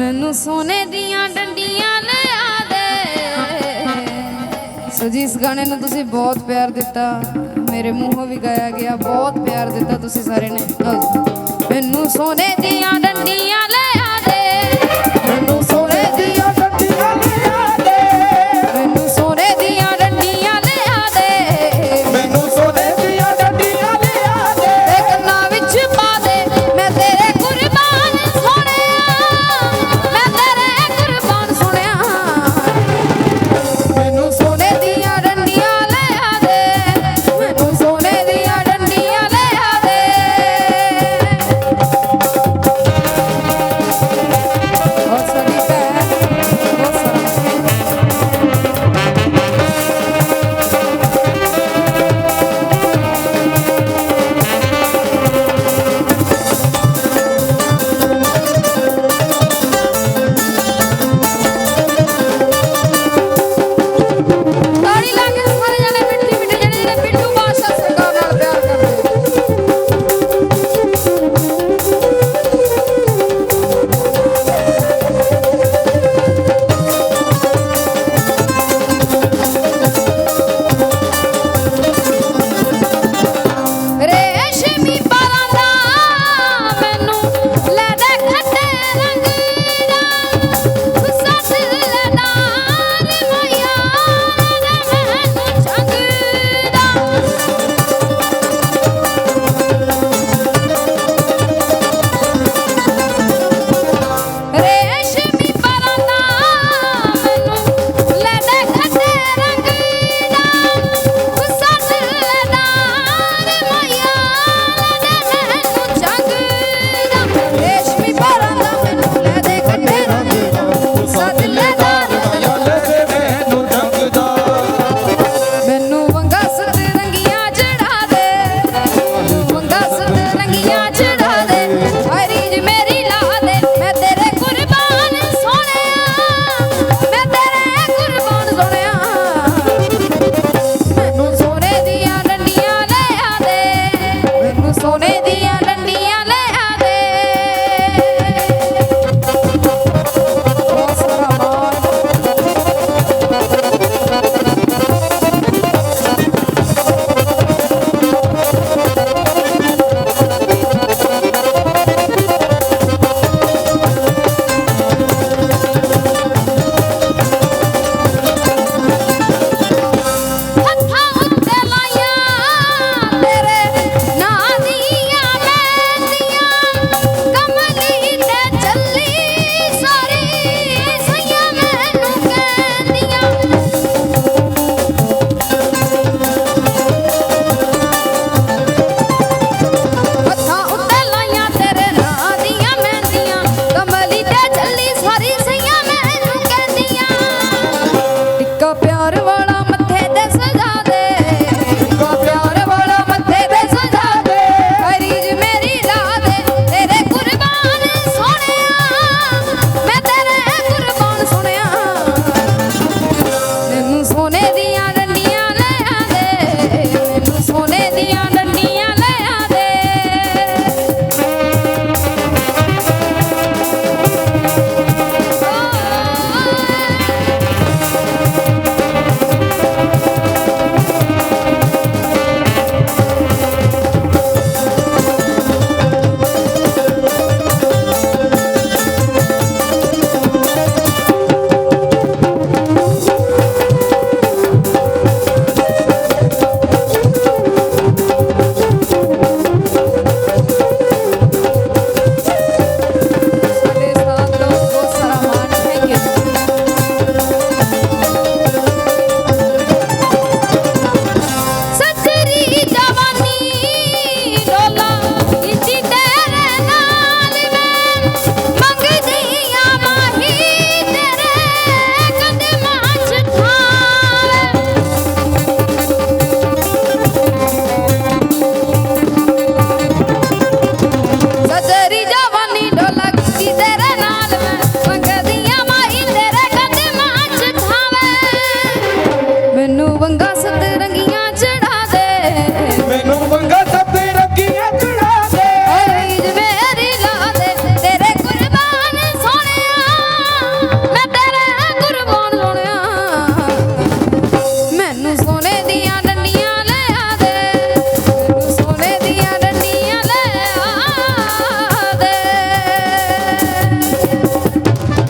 ਮੈਨੂੰ ਸੋਨੇ ਦੀਆਂ ਡੰਡੀਆਂ ਲਿਆ ਦੇ ਸੋ ਜੀ ਇਸ ਗਾਣੇ ਨੂੰ ਤੁਸੀਂ ਬਹੁਤ ਪਿਆਰ ਦਿੱਤਾ। ਮੇਰੇ ਮੂੰਹੋਂ ਵੀ ਗਾਇਆ ਗਿਆ। ਬਹੁਤ ਪਿਆਰ ਦਿੱਤਾ ਤੁਸੀਂ ਸਾਰੇ ਨੇ। ਮੈਨੂੰ ਸੋਨੇ ਦੀਆਂ ਡੰਡੀਆਂ